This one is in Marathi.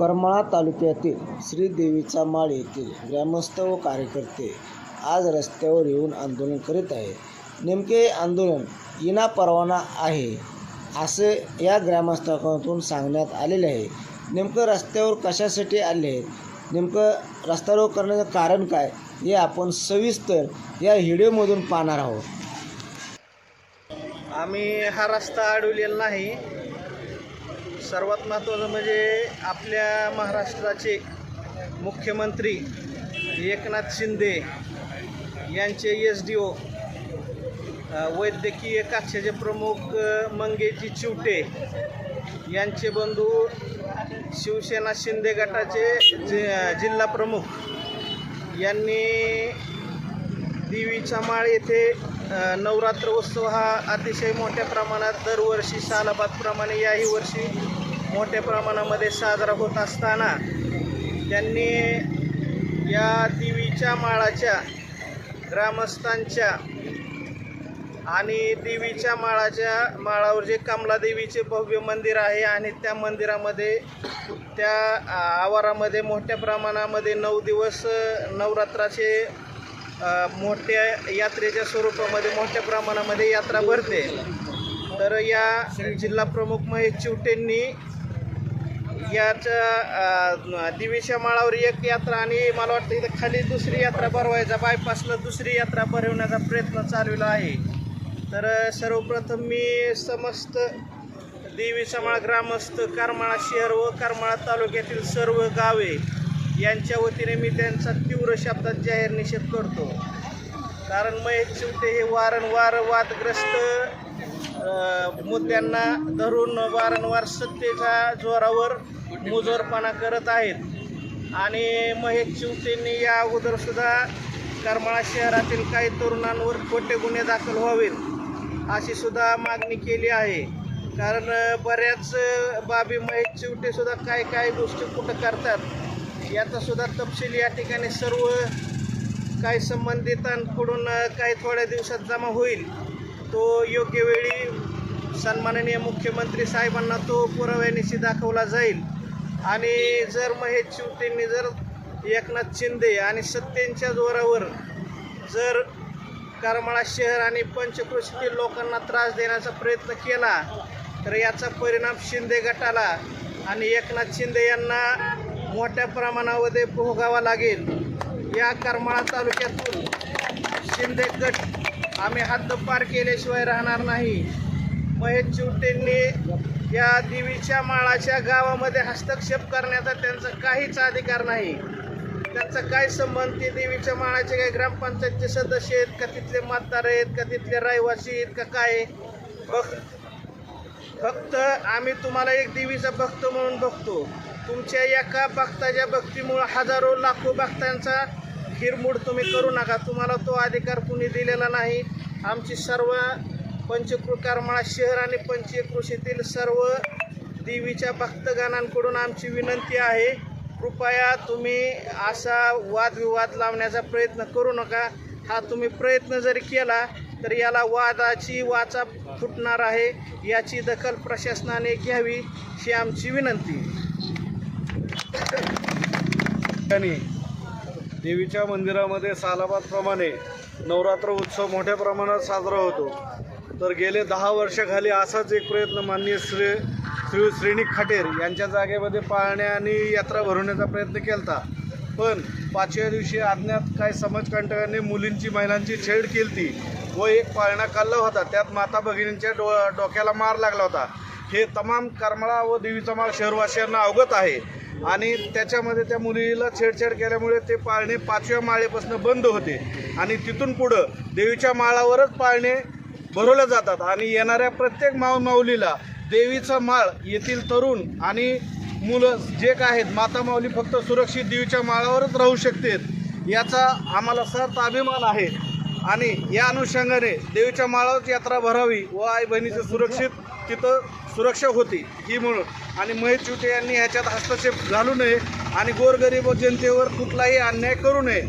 करमाळा तालुक्यातील श्रीदेवीचा माळ येथील ग्रामस्थ व कार्यकर्ते आज रस्त्यावर येऊन आंदोलन करीत आहेत. नेमके आंदोलन विना परवाना आहे असे या ग्रामस्थांतून सांगण्यात आलेले आहे. नेमकं रस्त्यावर कशासाठी आले आहेत? नेमकं रस्त्यावर करण्याचं कारण काय? हे आपण सविस्तर या व्हिडिओमधून पाहणार आहोत. आम्ही हा रस्ता अडवलेला नाही. सर्वात महत्त्वाचं म्हणजे आपल्या महाराष्ट्राचे मुख्यमंत्री एकनाथ शिंदे यांचे एस डी ओ वैद्यकीय कक्षाचे प्रमुख मंगेजी चिवटे यांचे बंधू शिवसेना शिंदे गटाचे जि जिल्हा प्रमुख यांनी देवीचा माळ येथे नवरात्र उत्सव हा अतिशय मोठ्या प्रमाणात दरवर्षी सालाबादप्रमाणे याही वर्षी मोठ्या प्रमाणामध्ये साजरा होत असताना त्यांनी या देवीच्या माळाच्या ग्रामस्थांच्या आणि देवीच्या माळाच्या माळावर जे कमलादेवीचे भव्य मंदिर आहे आणि त्या मंदिरामध्ये त्या आवारामध्ये मोठ्या प्रमाणामध्ये नऊ दिवस नवरात्राचे मोठ्या यात्रेच्या स्वरूपामध्ये मोठ्या प्रमाणामध्ये यात्रा भरते. तर या जिल्हा प्रमुख महेश चिवटेंनी याच्या अ, देवीच्या माळावर एक यात्रा आणि मला वाटतं इथं खाली दुसरी यात्रा भरवायचा बायपासला दुसरी यात्रा भरवण्याचा प्रयत्न चालवला आहे. तर सर्वप्रथम मी समस्त देवीचा माळ ग्रामस्थ करमाळा शहर व करमाळा तालुक्यातील सर्व गावे यांच्या वतीने मी त्यांचा तीव्र शब्दात जाहीर निषेध करतो. कारण महेश चिवटे हे वारंवार वादग्रस्त मुद्द्यांना धरून वारंवार सत्तेच्या जोरावर मुजोरपणा करत आहेत. आणि महेश चिवटेंनी या अगोदरसुद्धा करमाळा शहरातील काही तरुणांवर खोटे गुन्हे दाखल व्हावेत अशी सुद्धा मागणी केली आहे. कारण बऱ्याच बाबी महेश चिवटेसुद्धा काय काय गोष्टी कुठं करतात याचासुद्धा तपशील या ठिकाणी सर्व काही संबंधितांकडून काही थोड्या दिवसात जमा होईल. तो योग्य वेळी सन्माननीय मुख्यमंत्री साहेबांना तो पुराव्यानिशी दाखवला जाईल. आणि जर महेश शिवतेंनी जर एकनाथ शिंदे आणि सत्तेंच्या जोरावर जर करमाळा शहर आणि पंचक्रोशीतील लोकांना त्रास देण्याचा प्रयत्न केला तर याचा परिणाम शिंदे गटाला आणि एकनाथ शिंदे यांना मोठ्या प्रमाणामध्ये भोगावा लागेल. या करमाळा तालुक्यातून शिंदे गट आम्ही हद्दपार केल्याशिवाय राहणार नाही. महेश चिवटेंनी या देवीच्या माळाच्या गावामध्ये हस्तक्षेप करण्याचा त्यांचा काहीच अधिकार नाही. त्यांचा काय संबंध? ते देवीच्या माळाचे काही ग्रामपंचायतचे सदस्य आहेत का? तिथले मतदार आहेत का? तिथले रहिवासी आहेत का? काय आहे? फक्त आम्ही तुम्हाला एक देवीचा भक्त म्हणून बघतो. तुमच्या एका भक्ताच्या भक्तीमुळं हजारो लाखो भक्तांचा हिरमूड तुम्ही करू नका. तुम्हाला तो अधिकार कुणी दिलेला नाही. आमची सर्व पंचकृ करमाळा शहर आणि पंचकृषीतील सर्व देवीच्या भक्तगणांकडून आमची विनंती आहे. कृपया तुम्ही असा वादविवाद लावण्याचा प्रयत्न करू नका. हा तुम्ही प्रयत्न जरी केला तर याला वादाची वाचा फुटणार आहे. याची दखल प्रशासनाने घ्यावी ही आमची विनंती देवीच्या मंदिरामध्ये सालाबादप्रमाणे नवरात्र उत्सव मोठ्या प्रमाणात साजरा होतो. तर गेले दहा वर्षाखाली असाच एक प्रयत्न माननीय श्री श्री श्रेणी खाटेर यांच्या जागेमध्ये पाळण्या आणि यात्रा भरवण्याचा प्रयत्न केला पण पाचव्या दिवशी अज्ञात काही समाजकंटकांनी मुलींची महिलांची छेड केली व एक पाळणा काढला होता. त्यात माता भगिनींच्या डो डोक्याला मार लागला होता. हे तमाम करमळा व देवीचा माळ शहरवासियांना अवगत आहे. आणि त्याच्यामध्ये त्या मुलीला छेडछाड केल्यामुळे ते पाळणे पाचव्या माळेपासून बंद होते. आणि तिथून पुढं देवीच्या माळावरच पाळणे भरवल्या जातात. आणि येणाऱ्या प्रत्येक माव माऊलीला देवीचा माळ येथील तरुण आणि मुलं जे काय आहेत माता माऊली फक्त सुरक्षित देवीच्या माळावरच राहू शकते याचा आम्हाला सर्त अभिमान आहे. आणि या अनुषंगाने देवीच्या माळावरच यात्रा भरावी व आई बहिणीचं सुरक्षित तिथं सुरक्षा होती ही म्हणून. आणि महेश चुटे यांनी ह्याच्यात हस्तक्षेप घालू नये आणि गोरगरीब जनतेवर कुठलाही अन्याय करू नये.